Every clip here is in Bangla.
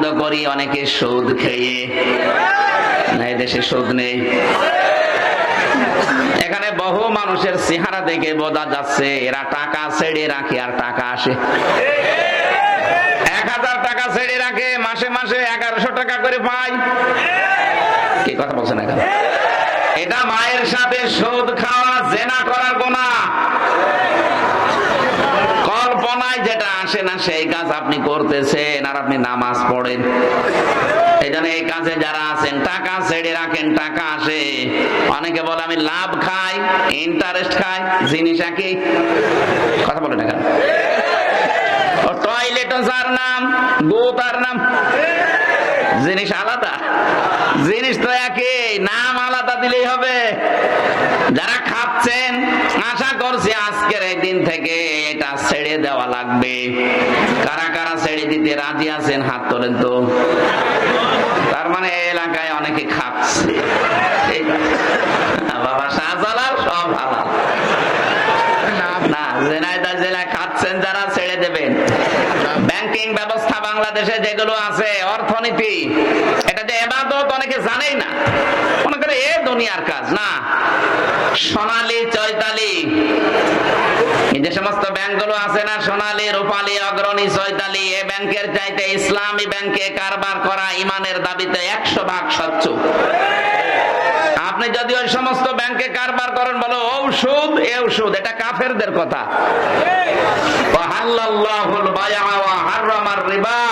আনন্দ করি, অনেকে সুদ খেয়ে। না দেশে সুদ নেই। এখানে বহু মানুষের চেহারা দেখে বোঝা যাচ্ছে, এরা টাকা ছেড়ে রাখে আর টাকা আসে। এক হাজার টাকা ছেড়ে রাখে, মাসে মাসে এগারোশো টাকা করে পায়। কি কথা বলছেন এখন? এটা মায়ের সাথে সুদ খাওয়া, জেনা করার গোনা। কল্পনায় যেটা আসে না, সেই কাজ আপনি করতেছেন আর আপনি নামাজ পড়েন। এই এই কাজে যারা আছেন, টাকা ছেড়ে রাখেন, টাকা আসে। অনেকে বলে, আমি লাভ খাই ইন্টারেস্ট খাই, জিনিস একই। কথা এখানে টয়লেটও যার নাম গো তার নাম। জিনিস আলাদা, জিনিস তো একই, নাম আলাদা দিলেই হবে। যারা খাচ্ছেন আশা করছি আজকের এই দিন থেকে এটা ছেড়ে দেওয়া লাগবে। কারা কারা ছেড়ে দিতে রাজি আছেন, হাত তোলেন তো। তার মানে এই এলাকায় অনেকে খাচ্ছে। বাবা সব হালাল। না জেনাইদা খাচ্ছেন যারা, ছেড়ে দেবেন। ব্যাংকিং ব্যবস্থা বাংলাদেশে যেগুলো আছে, অর্থনীতি অনেকে জানেই না। মনে করে এ দুনিয়ার কাজ, না। সোনালী চৈতালি যে সমস্ত ব্যাংকগুলো আছে না, সোনালী, রূপালী, অগ্রণী, চৈতালি, এ ব্যাংকের চাইতে ইসলামী ব্যাংকে কারবার করা ইমানের দাবিতে একশো ভাগ স্বচ্ছ। আপনি যদি ওই সমস্ত ব্যাংকে কারবার করেন, বলো ঔষধ, এ ঔষধ, এটা কাফেরদের কথা।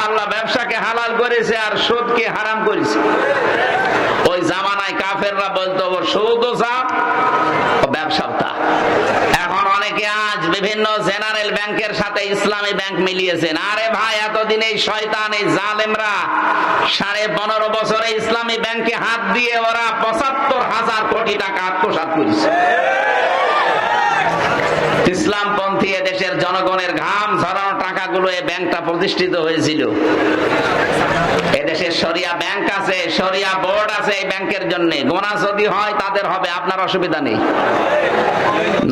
আল্লাহ ব্যবসাকে হালাল করেছে আর সুদকে হারাম করেছে। ওই জামানায় কাফেররা বলতো ও ব্যবসাও তা এখন অনেকে আজ বিভিন্ন জেনারেল ব্যাংকের সাথে ইসলামী ব্যাংক মিলিয়েছেন। আরে ভাই, এতদিন এই শয়তান, এই জালেমরা সাড়ে পনেরো বছরে ইসলামী ব্যাংকে হাত দিয়ে ওরা পঁচাত্তর হাজার কোটি টাকা আত্মসাৎ করেছে। ইসলামপন্থী দেশের জনগণের ঘাম ঝরানো টাকাগুলো এই ব্যাংকটা প্রতিষ্ঠিত হয়েছিল। এদেশের সরিয়া ব্যাংক আছে সরিয়া বোর্ড আছে এই ব্যাংকের জন্য। গোনা যদি হয়, তাদের হবে, আপনার অসুবিধা নেই।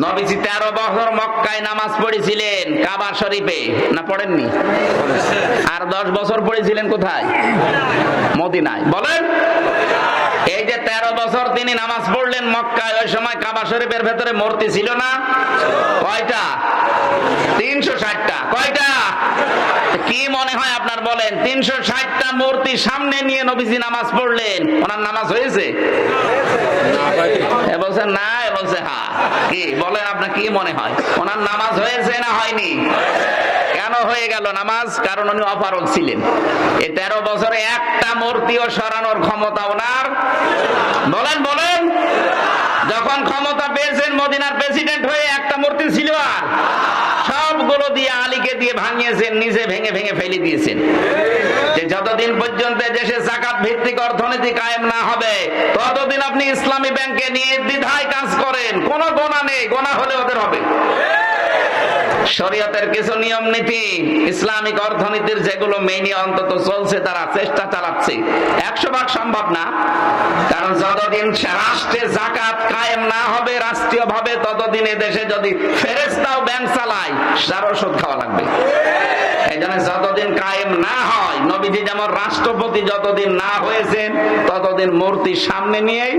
নবীজি তেরো বছর মক্কায় নামাজ পড়েছিলেন, কাবা শরীফে। না, পড়েননি? আর দশ বছর পড়েছিলেন কোথায়? মদিনায়। বলেন। তেরো বছর তিনি নামাজ পড়লেন মক্কায়, ওই সময় কাবা শরীফের ভেতরে মূর্তি ছিল না? কয়টা? তিনশো ষাটটা। কয়টা? কি মনে হয় আপনার বলেন? তিনশো ষাটটা মূর্তি সামনে নিয়ে নবীজি নামাজ পড়লেন। ওনার নামাজ হয়েছে? বলছে না বলছে, হা। কি? বলেন আপনার কি মনে হয়? ওনার নামাজ হয়েছে না হয়নি? কেন হয়ে গেল নামাজ, কারণ উনি অপারক ছিলেন। এই তেরো বছরে একটা মূর্তিও সরানোর ক্ষমতা ওনার। বলেন বলেন। যখন ক্ষমতা পেয়েছেন মদিনার প্রেসিডেন্ট হয়ে একটা মূর্তি ছিল আর। সবগুলো দিয়ে আলীকে দিয়ে ভাঙিয়েছেন, নিজে ভেঙে ভেঙে ফেলে দিয়েছেন। যে যতদিন পর্যন্ত দেশে জাকাত ভিত্তিক অর্থনীতি কায়েম না হবে, ততদিন আপনি ইসলামী ব্যাংকে নিয়ে দ্বিধায় কাজ করেন। কোনো গোনা নেই, গোনা হলে ওদের হবে। শরীয়তের কিছু নিয়ম নীতি, ইসলামিক অর্থনীতির যেগুলো মেনে অন্তত চলছে, তারা চেষ্টা চালাচ্ছে। একশো ভাগ সম্ভব না, কারণ যতদিন রাষ্ট্রে জাকাত কায়েম না হবে রাষ্ট্রীয় ভাবে ততদিন দেশে যদি ফেরেস্তাও ব্যাংক চালায় তার ওষুধ খাওয়া লাগবে। এই জন্য যতদিন কায়েম না হয়, নবীজি যেমন রাষ্ট্রপতি যতদিন না হয়েছেন ততদিন মূর্তি সামনে নিয়েই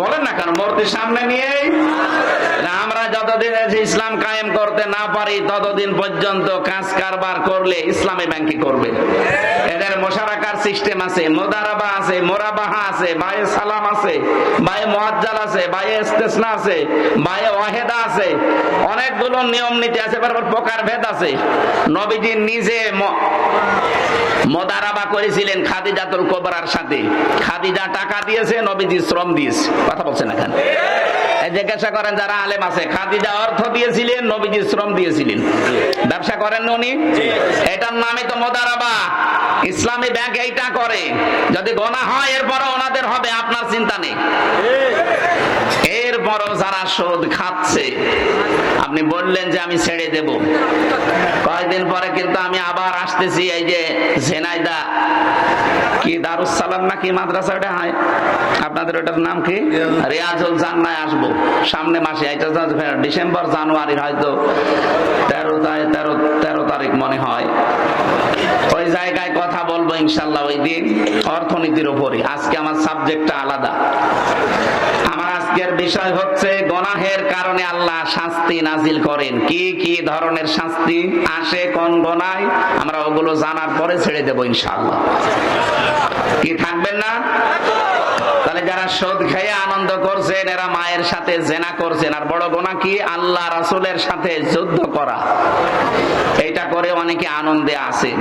বলেন না কেন, মূর্তি সামনে নিয়েই আমরা যতদিন ইসলাম কায়েম করতে না পারি, ততদিন পর্যন্ত কাজ কারবার করলে ইসলামী ব্যাংকে করবে? এদের মোশারাকার সিস্টেম আছে, মোদারাবা আছে, মোরাবাহা আছে, বায়ে সালাম আছে, বায়ে মোয়াজ্জাল আছে, বায়ে ইস্তেসনা আছে, বায়ে ওয়াহেদা আছে, অনেকগুলো নিয়ম নীতি আছে বরাবর প্রকার ভেদ আছে। নবীজি নিজে মোদারাবা করেছিলেন খাদিজাতুল কোবরার সাথে। খাদিজা টাকা দিয়েছে নবীজি শ্রম দিয়েছে। কথা বলছেন এখানে জিজ্ঞাসা করেন যারা আলেম আছে খাদিজা অর্থ দিয়েছিলেন নবীজি শ্রম দিয়েছিলেন। ব্যবসা করেন উনি? এটার নামে তো মোদারাবা। ইসলামী ব্যাংক এইটা করে। যদি গোনা হয় এরপরে ওনাদের হবে আপনার চিন্তা নেই। এরপরও যারা সুদ খাচ্ছে আপনি বললেন যে আমি ছেড়ে দেব। কয়েকদিন পরে কিন্তু আমি আবার আসতেছি, এই যে ঝেনাইদা। কি দারুসালাম নাকি মাদ্রাসা ওটা? হয়, আপনাদের ওটার নাম কি? রিয়াজুল জান্নায় আসব। সামনে মাসে, এটা ডিসেম্বর, জানুয়ারি হয়তো তেরো তেরো তেরো তারিখ মনে হয়। ওই ইনশাল্লাহ ওই দিন অর্থনীতির উপরে। আজকে আমার সাবজেক্টটা আলাদা। আমার আজকের বিষয় হচ্ছে গনাহের কারণে আল্লাহ শাস্তি নাজিল করেন। কি কি ধরনের শাস্তি? আসে কোন গনায়? আমরা ওগুলো জানার পরে ছেড়ে দেবো ইনশাল্লাহ কি, থাকবেন না? তাহলে যারা সুদ খেয়ে আনন্দ করছেন, এরা মায়ের সাথে জেনা করছেন। আর বড় গোনা কি? আল্লাহ রাসুলের সাথে যুদ্ধ করা। এটা করে অনেকে আনন্দে আছেন।